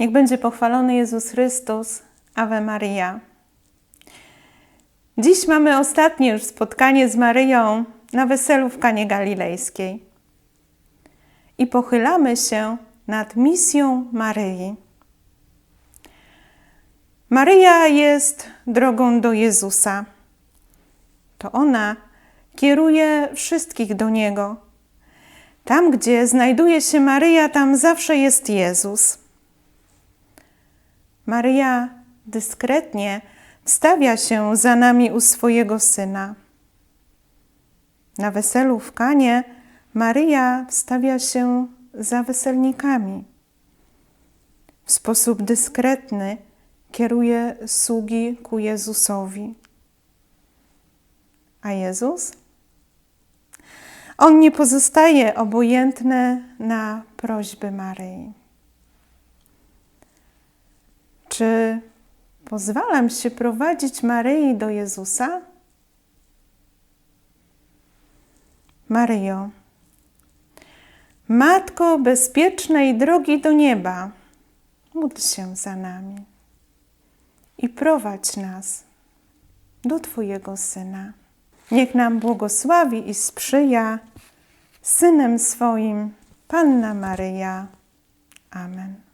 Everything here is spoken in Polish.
Niech będzie pochwalony Jezus Chrystus. Ave Maria. Dziś mamy ostatnie już spotkanie z Maryją na weselu w Kanie Galilejskiej. I pochylamy się nad misją Maryi. Maryja jest drogą do Jezusa. To ona kieruje wszystkich do Niego. Tam, gdzie znajduje się Maryja, tam zawsze jest Jezus. Maryja dyskretnie wstawia się za nami u swojego syna. Na weselu w Kanie Maryja wstawia się za weselnikami. W sposób dyskretny kieruje sługi ku Jezusowi. A Jezus? On nie pozostaje obojętny na prośby Maryi. Czy pozwalam się prowadzić Maryi do Jezusa? Maryjo, Matko bezpiecznej drogi do nieba, módl się za nami i prowadź nas do Twojego Syna. Niech nam błogosławi i sprzyja Synem swoim Panna Maryja. Amen.